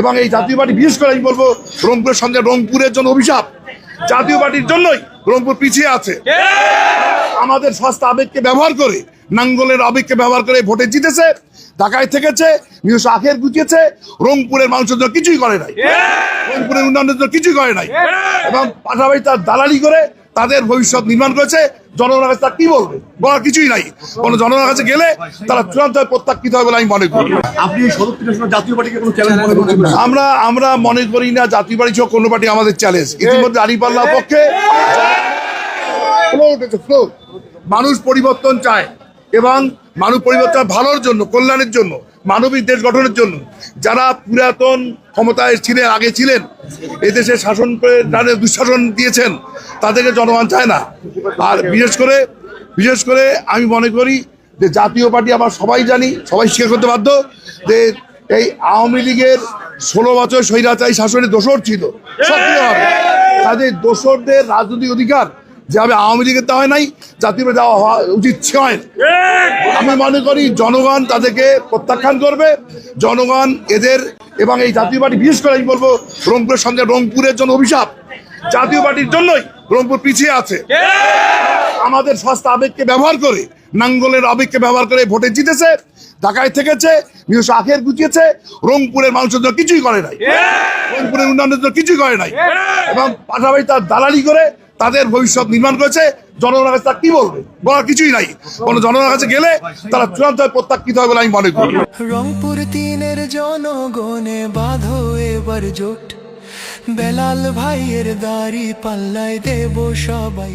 এবং এই জাতীয় পার্টি, বিশেষ করে আমি বলব রংপুরের সঙ্গে রংপুরের জন্য অভিশাপ। জাতীয় পার্টির জন্যই রংপুর পিছিয়ে আছে। আমাদের সস্তা আবেগকে ব্যবহার করে, নাঙ্গলের আবেগকে ব্যবহার করে ভোটে জিতেছে, ঢাকায় থেকেছে নিজস্ব আখের গুছিয়েছে রংপুরের মানুষের জন্য কিছুই করে নাই। রংপুরের উন্নয়নের জন্য কিছুই করে নাই। এবং পাশাপাশি তার দালালি করে তাদের ভবিষ্যৎ নির্মাণ করেছে জনগণের কাছে তার কি বলবে? বলার কিছুই নাই। কোন জনগণের কাছে গেলে তারা চূড়ান্ত প্রত্যাখ্যিত হবে বলে আমি মনে করি। আপনি জাতীয় পার্টিকে কোনো চ্যালেঞ্জ মনে করছেন আমরা আমরা মনে করি না জাতীয় পার্টি সহ কোনো পার্টি আমাদের চ্যালেঞ্জ ইতিমধ্যে আলিপাল্লার পক্ষে মানুষ পরিবর্তন চায়। এবং মানব পরিবর্তন ভালোর জন্য, কল্যাণের জন্য, মানবিক দেশ গঠনের জন্য। যারা পুরাতন ক্ষমতায় ছিলেন, আগে ছিলেন, এদেশে শাসন করে যারা দুঃশাসন দিয়েছেন, তাদেরকে জনগণ চায় না। আর বিশেষ করে বিশেষ করে আমি মনে করি যে জাতীয় পার্টি আমরা সবাই জানি, সবাই স্বীকার করতে বাধ্য যে এই আওয়ামী লীগের ষোলো বছর স্বৈরাচারী শাসনের দোষর ছিল। সক্রিয়ভাবে তাদের দোষরদের রাজনৈতিক অধিকার যেভাবে আওয়ামী লীগের দেওয়া হয় নাই জাতীয় দেওয়া হওয়া উচিত হয় না। আমি মনে করি জনগণ তাদেরকে প্রত্যাখ্যান করবে। জনগণ এদের এবং এই জাতীয় পার্টি, বিশেষ করে আমি বলব রংপুরের সঙ্গে রংপুরের জন্য অভিশাপ। জাতীয় পার্টির জন্যই রংপুর পিছিয়ে আছে। আমাদের সস্তা আবেগকে ব্যবহার করে, নাঙ্গলের আবেগকে ব্যবহার করে ভোটে জিতেছে, ঢাকায় থেকেছে, নিজস্ব আখের গুছিয়েছে, রংপুরের মানুষের জন্য কিছুই করে নাই। রংপুরের উন্নয়নের জন্য কিছুই করে নাই। এবং পাশাপাশি তার দালালি করে তাদের ভবিষ্যৎ নির্মাণ করেছে, জনগণের কাছে তার কি বলবে? বলার কিছুই নাই। কোনো জনগণের কাছে গেলে তারা চূড়ান্ত প্রত্যাখ্যিত হবে বলে আমি মনে করি। রংপুর তিনের জনগণে বাধ এবার জোট। বেলাল ভাইয়ের দাড়ি পাল্লায় দেব সবাই